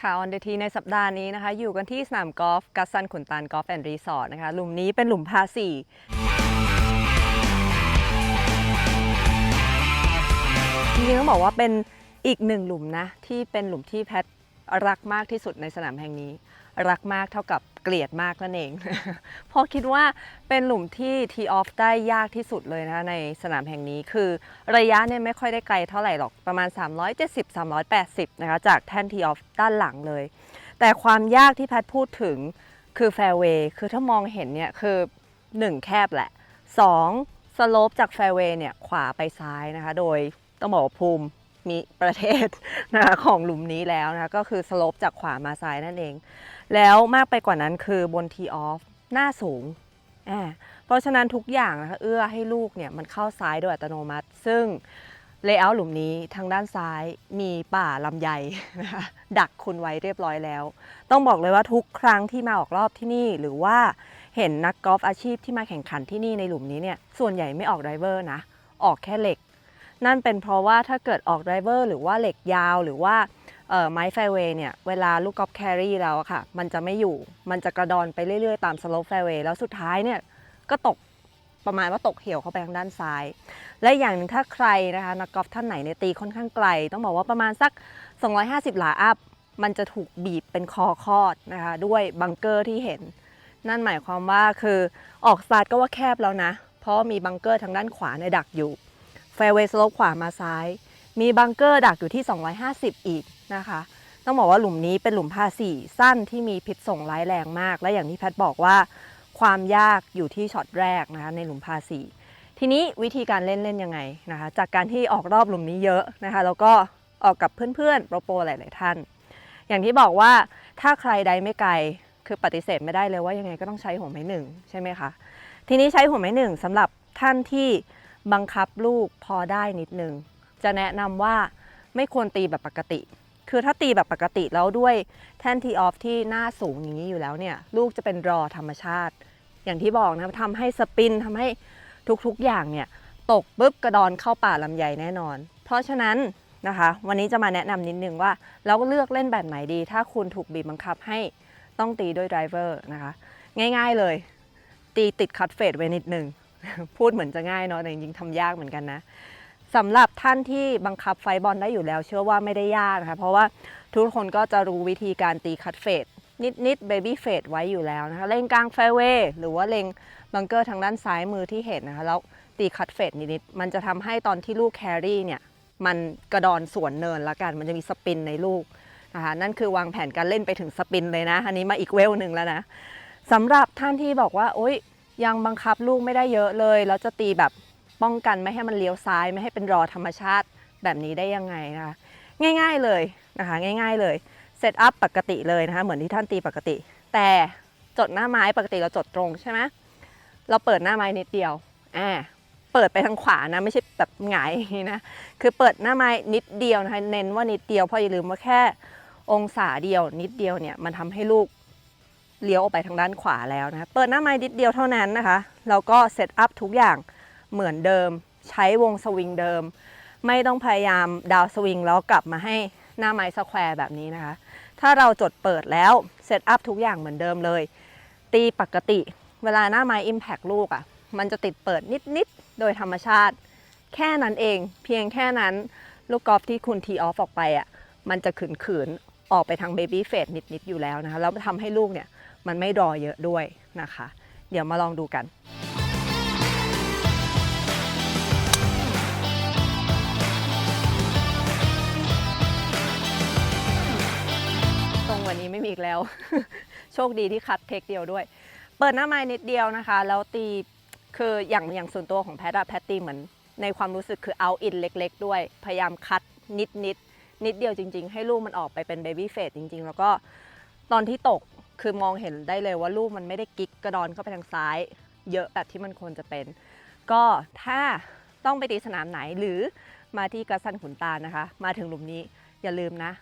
ค่ะออนเดทีในสัปดาห์นี้นะคะ อยู่กันที่สนามกอล์ฟกัสซันขุนตาลกอล์ฟแอนด์รีสอร์ทนะคะ หลุมนี้เป็นหลุมพาสี่จริงๆต้องบอกว่าเป็นอีกหนึ่งหลุมนะ ที่เป็นหลุมที่แพทรักมากที่สุดในสนามแห่งนี้ รักมากเท่ากับ เกลียดมากนั่นเอง เพราะคิดว่าเป็นหลุมที่ทีออฟได้ยากที่สุดเลยนะในสนามแห่งนี้คือระยะเนี่ยไม่ค่อยได้ไกลเท่าไหร่หรอกประมาณ 370-380 นะคะจากแท่นทีออฟด้านหลังเลย แต่ความยากที่แพทพูดถึงคือแฟร์เวย์คือถ้ามองเห็นเนี่ยคือ 1 แคบแหละ 2 สโลปจากแฟร์เวย์เนี่ยขวาไปซ้ายนะคะ โดยต้องบอกว่าภูมิ มีประเทศนะคะของหลุมนี้แล้วนะก็คือสโลปจากขวามาซ้ายนั่นเอง แล้วมากไปกว่านั้นคือบนทีออฟหน้าสูงอ่าเพราะฉะนั้นทุกอย่างนะคะเอื้อให้ลูกเนี่ยมันเข้าซ้ายโดยอัตโนมัติ ซึ่งเลเยอร์หลุมนี้ทางด้านซ้ายมีป่าลำไยนะคะดักคุณไว้เรียบร้อยแล้ว ต้องบอกเลยว่าทุกครั้งที่มาออกรอบที่นี่ หรือว่าเห็นนักกอล์ฟอาชีพที่มาแข่งขันที่นี่ในหลุมนี้เนี่ยส่วนใหญ่ไม่ออกไดรเวอร์นะ ออกแค่เหล็ก นั่นเป็นเพราะว่าถ้าเกิดออกไดรเวอร์หรือว่าเหล็กยาวหรือว่าไม้แฟเวย์เนี่ยเวลาลูกกอล์ฟแครี่แล้วค่ะ มันจะไม่อยู่มันจะกระดอนไปเรื่อยๆ ตามสโลปแฟเวย์แล้วสุดท้ายเนี่ยก็ตกประมาณว่าตกเหวเข้าไปทางด้านซ้าย และอย่างหนึ่งถ้าใครนะคะนักกอล์ฟท่านไหนเนี่ยตีค่อนข้างไกล ต้องบอกว่าประมาณสัก 250 หลาอัพ มันจะถูกบีบเป็นคอคอดนะคะด้วยบังเกอร์ที่เห็น นั่นหมายความว่าคือออกสตาร์ทก็ว่าแคบแล้วนะ เพราะมีบังเกอร์ทางด้านขวาในดักอยู่ แฟร์เวย์สโลปขวามาซ้าย มีบังเกอร์ดักอยู่ที่ 250 อีกนะคะ ต้องบอกว่าหลุมนี้เป็นหลุมพาสี่สั้นที่มีพิษส่งร้ายแรงมาก และอย่างที่แพทย์บอกว่า ความยากอยู่ที่ช็อตแรกนะคะในหลุมพาสี่ทีนี้วิธีการเล่นเล่นยังไงนะคะ จากการที่ออกรอบหลุมนี้เยอะนะคะ แล้วก็ออกกับเพื่อนๆโปรโปรหลายๆท่าน อย่างที่บอกว่าถ้าใครใดไม่ไกลคือปฏิเสธไม่ได้เลยว่ายังไงก็ต้องใช้หัวไม้หนึ่งใช่ไหมคะทีนี้ใช้หัวไม้หนึ่งสำหรับท่านที่ บังคับลูกพอได้นิดนึง จะแนะนำว่าไม่ควรตีแบบปกติ คือถ้าตีแบบปกติแล้วด้วยแท่นทีออฟที่หน้าสูงอย่างนี้อยู่แล้วเนี่ย ลูกจะเป็นรอธรรมชาติ อย่างที่บอกนะทำให้สปินทำให้ทุกๆอย่างเนี่ย ตกปุ๊บกระดอนเข้าป่าลำไยแน่นอน เพราะฉะนั้นนะคะ วันนี้จะมาแนะนำนิดนึงว่าเราก็เลือกเล่นแบบไหนดี ถ้าคุณถูกบีบบังคับให้ต้องตีด้วยไดรเวอร์นะคะ ง่ายๆเลย ตีติดคัตเฟดไว้นิดนึง พูดเหมือนจะง่ายเนาะแต่จริงๆทำยากเหมือนกันนะสำหรับท่านที่บังคับไฟบอลได้อยู่แล้ว เชื่อว่าไม่ได้ยากนะคะเพราะว่าทุกคนก็จะรู้วิธีการตีคัตเฟดนิดๆเบบี้เฟดไว้อยู่แล้วนะคะเล่งกลางแฟเวย์หรือว่าเล็งบังเกอร์ทางด้านซ้ายมือที่เห็นนะคะแล้วตีคัตเฟดนิดๆมันจะทำให้ตอนที่ลูกแครี่เนี่ยมันกระดอนสวนเนินละกัน มันจะมีสปินในลูกนะคะนั่นคือวางแผนการเล่นไปถึงสปินเลยนะ อันนี้มาอีกเวลหนึ่งแล้วนะสำหรับท่านที่บอกว่าโอ๊ย ยังบังคับลูกไม่ได้เยอะเลย แล้วจะตีแบบป้องกันไม่ให้มันเลี้ยวซ้าย ไม่ให้เป็นรอธรรมชาติแบบนี้ได้ยังไงนะคะง่าย ๆเลยนะคะง่าย ๆเลยเซตอัพปกติเลยนะคะเหมือนที่ท่านตีปกติ แต่จดหน้าไม้ปกติเราจดตรงใช่ไหมเราเปิดหน้าไม้นิดเดียวอ่าเปิดไปทางขวานะไม่ใช่แบบหงายนะคือเปิดหน้าไม้นิดเดียวนะคะเน้นว่านิดเดียวเพราะอย่าลืมว่าแค่องศาเดียวนิดเดียวเนี่ยมันทำให้ลูก เลี้ยวออกไปทางด้านขวาแล้วนะคะเปิดหน้าไม้นิดเดียวเท่านั้นนะคะ แล้วก็เซตอัพทุกอย่างเหมือนเดิม ใช้วงสวิงเดิม ไม่ต้องพยายามดาวสวิงแล้วกลับมาให้หน้าไม้สแควร์แบบนี้นะคะ ถ้าเราจดเปิดแล้วเซตอัพทุกอย่างเหมือนเดิมเลย ตีปกติ เวลาหน้าไม้ Impact ลูกอะ่ะ มันจะติดเปิดนิด ๆ โดยธรรมชาติ แค่นั้นเอง เพียงแค่นั้นลูกกอล์ฟที่คุณทีออฟออกไปอะ่ะ มันจะขืน ๆ ออกไปทางเบบี้เฟสนิด ๆ อยู่แล้วนะคะ แล้วทำให้ลูกเนี่ย มันไม่รอเยอะด้วยนะคะ เดี๋ยวมาลองดูกันตรงวันนี้ไม่มีอีกแล้ว โชคดีที่คัดเทคเดียวด้วย เปิดหน้าไม้นิดเดียวนะคะ แล้วตีคืออย่างอย่างส่วนตัวของแพทอะแพทตีเหมือนในความรู้สึกคือเอาอินเล็ก ๆ ด้วย พยายามคัดนิดนิดนิดเดียวจริง ๆ ให้ลูกมันออกไปเป็นเบบี้เฟสจริง ๆ แล้วก็ตอนที่ตก คือมองเห็นได้เลยว่าลูกมันไม่ได้กิ๊กกระดอนเข้าไปทางซ้าย เยอะแบบที่มันควรจะเป็น ก็ถ้าต้องไปตีสนามไหนหรือมาที่กระสันขุนตาลนะคะ มาถึงหลุมนี้อย่าลืมนะ